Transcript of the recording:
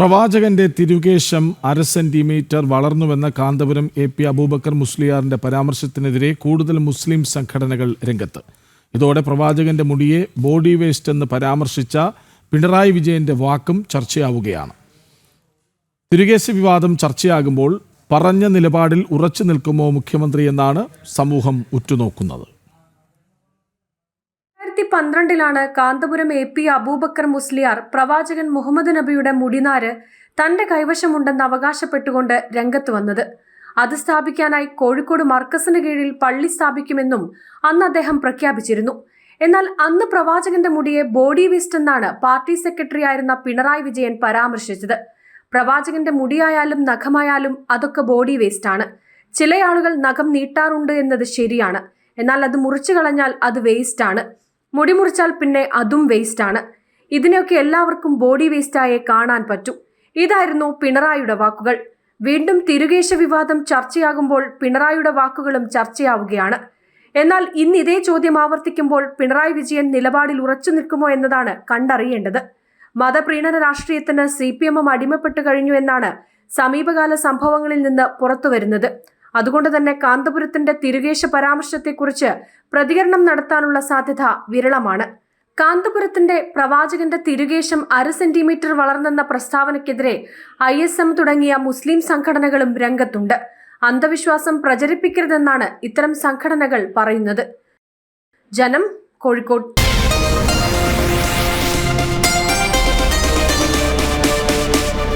പ്രവാചകന്റെ തിരുകേശം അര സെന്റിമീറ്റർ വളർന്നുവെന്ന കാന്തപുരം എ പി അബൂബക്കർ മുസ്ലിയാറിന്റെ പരാമർശത്തിനെതിരെ കൂടുതൽ മുസ്ലിം സംഘടനകൾ രംഗത്ത്. ഇതോടെ പ്രവാചകന്റെ മുടിയെ ബോഡി വേസ്റ്റ് എന്ന് പരാമർശിച്ച പിണറായി വിജയന്റെ വാക്കും ചർച്ചയാവുകയാണ്. തിരുകേശ വിവാദം ചർച്ചയാകുമ്പോൾ പറഞ്ഞ നിലപാടിൽ ഉറച്ചു നിൽക്കുമോ മുഖ്യമന്ത്രി എന്നാണ് സമൂഹം ഉറ്റുനോക്കുന്നത്. രണ്ടായിരത്തി പന്ത്രണ്ടിലാണ് കാന്തപുരം എ പി അബൂബക്കർ മുസ്ലിയാർ പ്രവാചകൻ മുഹമ്മദ് നബിയുടെ മുടിനാര് തന്റെ കൈവശമുണ്ടെന്ന് അവകാശപ്പെട്ടുകൊണ്ട് രംഗത്ത് വന്നത്. അത് സ്ഥാപിക്കാനായി കോഴിക്കോട് മർക്കസിന് കീഴിൽ പള്ളി സ്ഥാപിക്കുമെന്നും അന്ന് അദ്ദേഹം പ്രഖ്യാപിച്ചിരുന്നു. എന്നാൽ അന്ന് പ്രവാചകന്റെ മുടിയെ ബോഡി വേസ്റ്റ് എന്നാണ് പാർട്ടി സെക്രട്ടറി ആയിരുന്ന പിണറായി വിജയൻ പരാമർശിച്ചത്. പ്രവാചകന്റെ മുടിയായാലും നഖമായാലും അതൊക്കെ ബോഡി വേസ്റ്റ് ആണ്. ചില ആളുകൾ നഖം നീട്ടാറുണ്ട് എന്നത് ശരിയാണ്. എന്നാൽ അത് മുറിച്ചു കളഞ്ഞാൽ അത് വേസ്റ്റ് ആണ്. മുടി മുറിച്ചാൽ പിന്നെ അതും വേസ്റ്റ് ആണ്. ഇതിനെയൊക്കെ എല്ലാവർക്കും ബോഡി വേസ്റ്റായേ കാണാൻ പറ്റൂ. ഇതായിരുന്നു പിണറായിയുടെ വാക്കുകൾ. വീണ്ടും തിരുകേശ വിവാദം ചർച്ചയാകുമ്പോൾ പിണറായിയുടെ വാക്കുകളും ചർച്ചയാവുകയാണ്. എന്നാൽ ഇന്ന് ഇതേ ചോദ്യം ആവർത്തിക്കുമ്പോൾ പിണറായി വിജയൻ നിലപാടിൽ ഉറച്ചു നിൽക്കുമോ എന്നതാണ് കണ്ടറിയേണ്ടത്. മതപ്രീണന രാഷ്ട്രീയത്തിന് സി പി എമ്മും അടിമപ്പെട്ടു കഴിഞ്ഞു എന്നാണ് സമീപകാല സംഭവങ്ങളിൽ നിന്ന് പുറത്തുവരുന്നത്. അതുകൊണ്ട് തന്നെ കാന്തപുരത്തിന്റെ തിരുകേശ പരാമർശത്തെക്കുറിച്ച് പ്രതികരണം നടത്താനുള്ള സാധ്യത വിരളമാണ്. കാന്തപുരത്തിന്റെ പ്രവാചകന്റെ തിരുകേശം അര സെന്റിമീറ്റർ വളർന്നെന്ന പ്രസ്താവനയ്ക്കെതിരെ ഐ എസ് എം തുടങ്ങിയ മുസ്ലിം സംഘടനകളും രംഗത്തുണ്ട്. അന്ധവിശ്വാസം പ്രചരിപ്പിക്കരുതെന്നാണ് ഇത്തരം സംഘടനകൾ പറയുന്നത്. ജനം കോഴിക്കോട്.